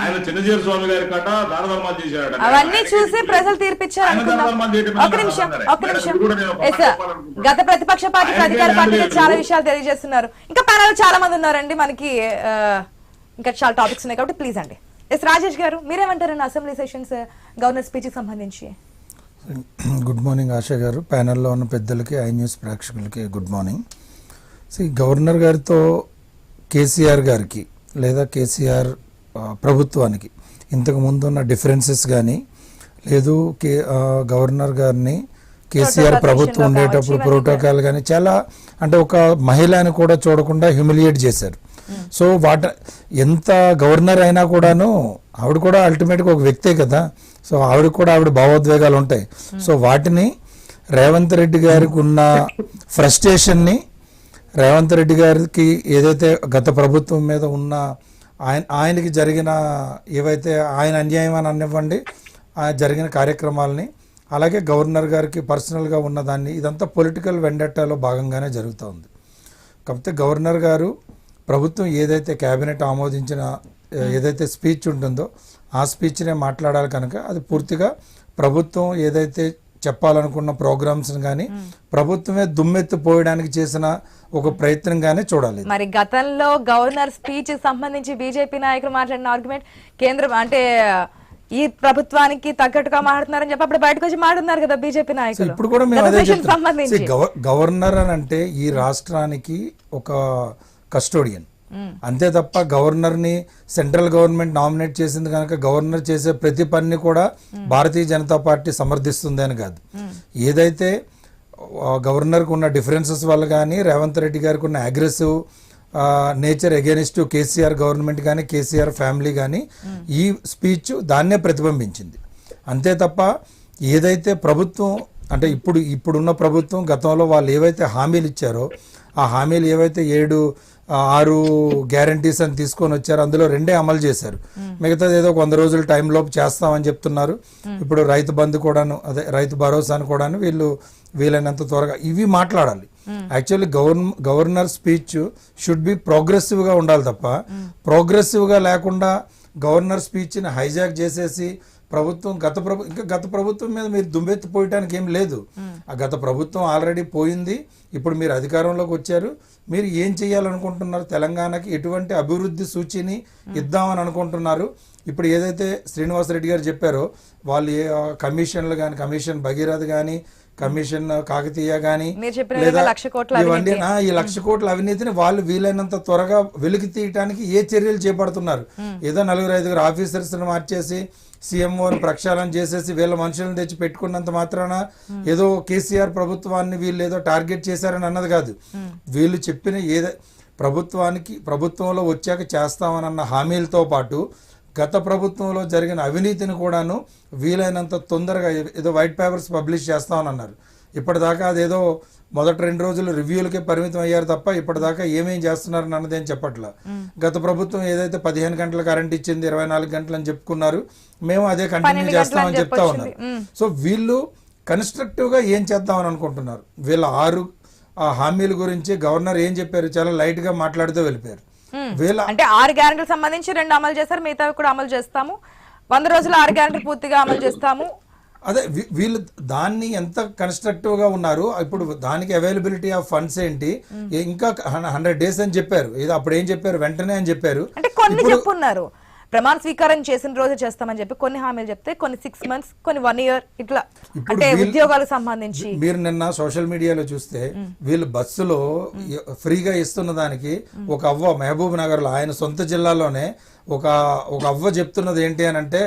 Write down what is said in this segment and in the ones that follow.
ఆయన చిన్నజీర స్వామి గారి కట దాన ధర్మాలు చేశాడట అవన్నీ చూసి ప్రజలు తీర్పిచ్చారు ఒక నిమిషం ఒక. నిమిషం. గత ప్రతిపక్ష అధికార లేదు. చాలా విషయాలు తెలియజేస్తున్నారు. ఇంకా ప్యానల్ చాలా మంది ఉన్నారండి మనకి ఇంకా చాలా టాపిక్స్ ఉన్నాయి కాబట్టి ప్లీజ్ అండి. ఎస్ రాజేష్ గారు మీరేమంటారండి అసెంబ్లీ సెషన్స్ గవర్నర్ స్పీచ్ సంబంధించి? Good morning Asha garu. ప్యానెల్లో ఉన్న పెద్దలకి ఐ న్యూస్ ప్రేక్షకులకి గుడ్ మార్నింగ్. సి గవర్నర్ గారితో కేసీఆర్ గారికి లేదా కేసీఆర్ ప్రభుత్వానికి. ఇంతకు ముందు ఉన్న డిఫరెన్సెస్ కానీ లేదు కే గవర్నర్ గారిని కేసీఆర్ ప్రభుత్వం ఉండేటప్పుడు ప్రోటోకాల్ కానీ చాలా అంటే ఒక మహిళని కూడా చూడకుండా హ్యూమిలియేట్ చేశారు. సో వాట ఎంత గవర్నర్ అయినా కూడాను ఆవిడ కూడా అల్టిమేట్గా ఒక వ్యక్తే కదా. సో ఆవిడ కూడా ఆవిడ భావోద్వేగాలు ఉంటాయి. సో వాటిని రేవంత్ రెడ్డి గారికి ఉన్న ఫ్రస్ట్రేషన్ని రేవంత్ రెడ్డి గారికి ఏదైతే గత ప్రభుత్వం మీద ఉన్న ఆయన ఆయనకి జరిగిన ఏవైతే ఆయన అన్యాయం అని అనివ్వండి జరిగిన కార్యక్రమాలని అలాగే గవర్నర్ గారికి పర్సనల్గా ఉన్నదాన్ని ఇదంతా పొలిటికల్ వెండట్టాలో భాగంగానే జరుగుతూ ఉంది. కాకపోతే గవర్నర్ గారు ప్రభుత్వం ఏదైతే కేబినెట్ ఆమోదించిన ఏదైతే స్పీచ్ ఉంటుందో ఆ స్పీచ్నే మాట్లాడాలి కనుక అది పూర్తిగా ప్రభుత్వం ఏదైతే చెప్పాలనుకున్న ప్రోగ్రామ్స్ కానీ ప్రభుత్వమే దుమ్మెత్తి పోయడానికి చేసిన ఒక ప్రయత్నంగానే చూడాలి. మరి గతంలో గవర్నర్ స్పీచ్ సంబంధించి బీజేపీ నాయకులు మాట్లాడిన ఆర్గ్యుమెంట్ కేంద్రం అంటే ఈ ప్రభుత్వానికి తగ్గట్టుగా మాట్లాడుతున్నారని చెప్పి అప్పుడు బయటకు వచ్చి మాట్లాడుతున్నారు కదా బీజేపీ నాయకులు. ఇప్పుడు కూడా మేము అదే గవర్నర్ అని అంటే ఈ రాష్ట్రానికి ఒక కస్టోడియన్. అంతే తప్ప గవర్నర్ని సెంట్రల్ గవర్నమెంట్ నామినేట్ చేసింది కనుక గవర్నర్ చేసే ప్రతి పనిని కూడా భారతీయ జనతా పార్టీ సమర్థిస్తుంది అని కాదు. ఏదైతే గవర్నర్కు ఉన్న డిఫరెన్సెస్ వల్ల కానీ రేవంత్ రెడ్డి గారికి ఉన్న aggressive nature against KCR government కానీ కేసీఆర్ ఫ్యామిలీ కానీ ఈ స్పీచ్ దాన్నే ప్రతిబింబించింది. అంతే తప్ప ఏదైతే ప్రభుత్వం అంటే ఇప్పుడు ఇప్పుడున్న ప్రభుత్వం గతంలో వాళ్ళు ఏవైతే హామీలు ఇచ్చారో ఆ హామీలు ఏవైతే ఏడు ఆరు గ్యారంటీస్ అని తీసుకొని వచ్చారు. అందులో రెండే అమలు చేశారు. మిగతాది ఏదో ఒక వంద రోజుల టైంలోపు చేస్తామని చెప్తున్నారు. ఇప్పుడు రైతు బంధు కూడాను అదే రైతు భరోసాను కూడాను వీళ్ళు వీలైనంత త్వరగా ఇవి మాట్లాడాలి. Actually gover governor speech should be ప్రోగ్రెసివ్గా ఉండాలి తప్ప ప్రోగ్రెసివ్గా లేకుండా గవర్నర్ స్పీచ్ని హైజాక్ చేసేసి ప్రభుత్వం గత ప్రభు ఇంకా గత ప్రభుత్వం మీద మీరు దుమ్మెత్తి పోయటానికి ఏం లేదు. ఆ గత ప్రభుత్వం ఆల్రెడీ పోయింది. ఇప్పుడు మీరు అధికారంలోకి వచ్చారు. మీరు ఏం చేయాలనుకుంటున్నారు? తెలంగాణకి ఎటువంటి అభివృద్ధి సూచిని ఇద్దామని అనుకుంటున్నారు? ఇప్పుడు ఏదైతే శ్రీనివాసరెడ్డి గారు చెప్పారో వాళ్ళు కమిషన్లు కానీ కమిషన్ భగీరథ కానీ కమిషన్ కాకతీయ కానీ కోట్ల ఇవన్నీ ఈ లక్ష కోట్ల అవినీతిని వాళ్ళు వీలైనంత త్వరగా వెలికి తీయటానికి ఏ చర్యలు చేపడుతున్నారు? ఏదో నలుగురు ఐదుగురు ఆఫీసర్స్ మార్చేసి సీఎంఓని ప్రక్షాళన చేసేసి వీళ్ళ మనుషులను తెచ్చి పెట్టుకున్నంత మాత్రాన ఏదో కేసీఆర్ ప్రభుత్వాన్ని వీళ్ళు ఏదో టార్గెట్ చేశారని అన్నది కాదు. వీళ్ళు చెప్పిన ఏదో ప్రభుత్వానికి ప్రభుత్వంలో వచ్చాక చేస్తామనన్న హామీలతో పాటు గత ప్రభుత్వంలో జరిగిన అవినీతిని కూడాను వీలైనంత తొందరగా ఏదో వైట్ పేపర్స్ పబ్లిష్ చేస్తామని అన్నారు. ఇప్పటిదాకా అదేదో మొదటి రెండు రోజులు రివ్యూలకే పరిమితం అయ్యారు తప్ప ఇప్పటిదాకా ఏమేం చేస్తున్నారని అన్నది ఏం చెప్పట్లా. గత ప్రభుత్వం ఏదైతే పదిహేను గంటల కరెంట్ ఇచ్చింది ఇరవై నాలుగు గంటలు అని చెప్పుకున్నారు మేము అదే కంటిన్యూ చేస్తామని చెప్తా. ఉన్నారు. సో వీళ్ళు కన్స్ట్రక్టివ్గా ఏం చేద్దామని అనుకుంటున్నారు? వీళ్ళ ఆరు ఆ హామీల గురించి గవర్నర్ ఏం చెప్పారు? చాలా లైట్గా మాట్లాడుతూ వెళ్ళిపోయారు. వీళ్ళ అంటే ఆరు గ్యారెంటీలకు సంబంధించి రెండు అమలు చేస్తారు మిగతావి కూడా అమలు చేస్తాము. వంద రోజులు ఆరు గ్యారెంటీ పూర్తిగా అమలు చేస్తాము. అదే వీళ్ళు దాన్ని ఎంత కన్స్ట్రక్టివ్గా ఉన్నారు ఇప్పుడు దానికి అవైలబిలిటీ ఆఫ్ ఫండ్స్ ఏంటి ఇంకా హండ్రెడ్ డేస్ అని చెప్పారు. ఇది అప్పుడు ఏం చెప్పారు? వెంటనే అని చెప్పారు. అంటే కొన్ని చెప్పున్నారు. ప్రమాణ స్వీకారం చేసిన రోజు చేస్తామని చెప్పి కొన్ని హామీలు చెప్తే కొన్ని సిక్స్ మంత్స్ కొన్ని వన్ ఇయర్ ఇట్లా. అంటే ఉద్యోగాలకు సంబంధించి. మీరు నిన్న సోషల్ మీడియాలో చూస్తే వీళ్ళు బస్సులో ఫ్రీగా ఇస్తున్న దానికి ఒక అవ్వ మహబూబ్ నగర్లో ఆయన సొంత జిల్లాలోనే ఒక ఒక అవ్వ చెప్తున్నది ఏంటి అని అంటే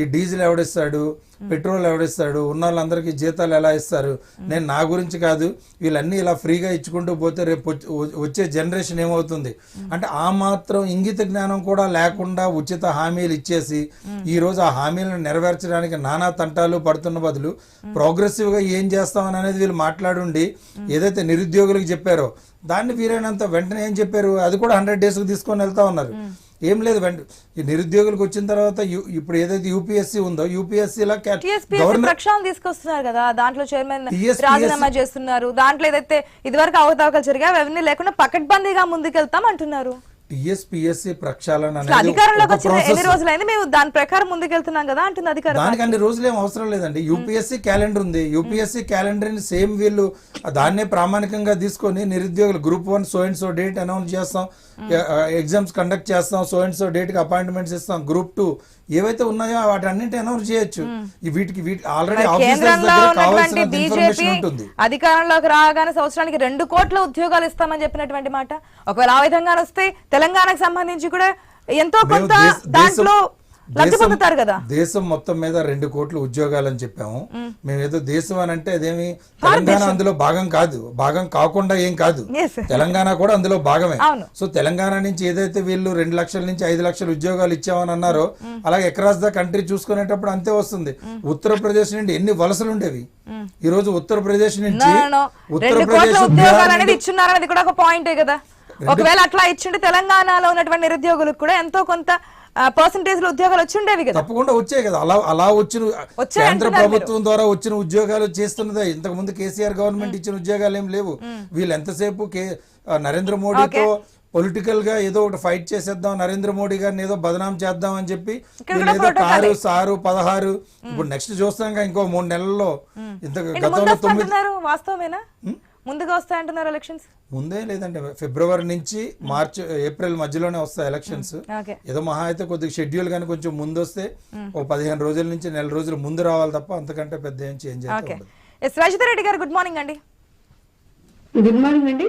ఈ డీజిల్ ఎవడిస్తాడు? పెట్రోల్ ఎవడిస్తాడు? ఉన్న వాళ్ళందరికీ జీతాలు ఎలా ఇస్తారు? నేను నా గురించి కాదు. వీళ్ళన్నీ ఇలా ఫ్రీగా ఇచ్చుకుంటూ పోతే రేపు వచ్చే- జనరేషన్ ఏమవుతుంది? అంటే ఆ మాత్రం ఇంగిత జ్ఞానం కూడా లేకుండా ఉచిత హామీలు ఇచ్చేసి ఈ రోజు ఆ హామీలను నెరవేర్చడానికి నానా తంటాలు పడుతున్న బదులు ప్రోగ్రెసివ్గా ఏం చేస్తామని అనేది వీళ్ళు మాట్లాడుండి ఏదైతే నిరుద్యోగులకు చెప్పారో దాన్ని వీరైనంత వెంటనే ఏం చెప్పారు? అది కూడా హండ్రెడ్ డేస్కి తీసుకొని వెళ్తా ఉన్నారు. ఏం లేదు వెంట ఈ నిరుద్యోగులకు వచ్చిన తర్వాత ఇప్పుడు ఏదైతే యూపీఎస్సీ ఉందో యూపీఎస్సీ లా ప్రక్షాళన తీసుకొస్తున్నారు కదా దాంట్లో చైర్మన్ రాజీనామా చేస్తున్నారు దాంట్లో ఏదైతే ఇదివరకు అవకతవకలు జరిగాయి అవన్నీ లేకుండా పకడ్బందీగా ముందుకెళ్తాం అంటున్నారు. టిఎస్పిఎస్సి ప్రక్షాళన అనేది ఎన్ని రోజులైంది? మేము దాని ప్రకారం ముందుకెళ్తున్నాం కదా అంటుంది అధికారం దానికి అన్ని రోజులు ఏం అవసరం లేదండి. యూపీఎస్సీ క్యాలెండర్ ఉంది. యూపీఎస్సీ క్యాలెండర్ని సేమ్ వీళ్ళు దాన్నే ప్రామాణికంగా తీసుకొని నిరుద్యోగులు group one so and so date announce చేస్తాం. ఎగ్జామ్స్ కండక్ట్ చేస్తాం. సో అండ్ సో డేట్కి అపాయింట్మెంట్స్ ఇస్తాం. గ్రూప్ టూ ఏవైతే ఉన్నాయో వాటి అన్నింటి అనౌన్స్ చేయొచ్చు వీటికి వీటి ఆల్రెడీ ఉంటుంది. అధికారంలోకి రాగానే సంవత్సరానికి రెండు కోట్ల ఉద్యోగాలు ఇస్తామని చెప్పినటువంటి మాట. ఒకవేళ ఆ విధంగా వస్తే తెలంగాణకు సంబంధించి కూడా ఎంతో కొంత దాంట్లో దేశం- లబ్ధి దేశం- పొందుతారు కదా. దేశం మొత్తం మీద రెండు కోట్ల ఉద్యోగాలు అని చెప్పాము మేము ఏదో దేశం అని అంటే అదేమి తెలంగాణ అందులో భాగం కాదు. భాగం కాకుండా ఏం కాదు. తెలంగాణ కూడా అందులో భాగమే. సో తెలంగాణ నుంచి ఏదైతే వీళ్ళు రెండు లక్షల నుంచి ఐదు లక్షల ఉద్యోగాలు ఇచ్చామని అన్నారో అలాగే అక్రాస్ ద కంట్రీ చూసుకునేటప్పుడు అంతే వస్తుంది. ఉత్తరప్రదేశ్ నుండి ఎన్ని వలసలు ఉండేవి? ఈ రోజు ఉత్తరప్రదేశ్ నుంచి ఉత్తరప్రదేశ్ ఉద్యోగాలు బీహార్ అనేది నుండి- ఇచ్చున్నారు అనేది కూడా ఒక పాయింటే కదా. ఒకవేళ అట్లా ఇచ్చింటే తెలంగాణలో ఉన్నటువంటి నిరుద్యోగులకు కూడా ఎంతో కొంత పర్సంటేజ్లో ఉద్యోగాలు వచ్చి ఉండేవి కదా. తప్పకుండా వచ్చాయి కదా. అలా అలా వచ్చిన కేంద్ర ప్రభుత్వం ద్వారా వచ్చిన ఉద్యోగాలు చేస్తున్నదే. ఇంతకు ముందు కేసీఆర్ గవర్నమెంట్ ఇచ్చిన ఉద్యోగాలు ఏం లేవు. వీళ్ళు ఎంతసేపు నరేంద్ర మోడీతో పొలిటికల్గా ఏదో ఒకటి ఫైట్ చేసేద్దాం నరేంద్ర మోడీ గారిని ఏదో బదనాం చేద్దాం అని చెప్పి ఏదో కారు సారు పదహారు ఇప్పుడు నెక్స్ట్ చూస్తాం ఇంకా మూడు నెలల్లో ఇంత గతంలో తొమ్మిది వాస్తవమేనా? ముందుగా వస్తాయంటున్నారు ఎలక్షన్స్ ముందే లేదంటే ఫిబ్రవరి నుంచి మార్చ్ ఏప్రిల్ మధ్యలోనే వస్తాయి ఎలక్షన్స్ ఓకే. ఏదో మహా అయితే కొద్దిగా షెడ్యూల్ కానీ కొంచెం ముందు వస్తే ఓ పదిహేను రోజుల నుంచి నెల రోజులు ముందు రావాలి తప్ప అంతకంటే పెద్ద ఏం చేంజ్ అయితే రజిత రెడ్డి గారు గుడ్ మార్నింగ్ అండి. గుడ్ మార్నింగ్ అండి.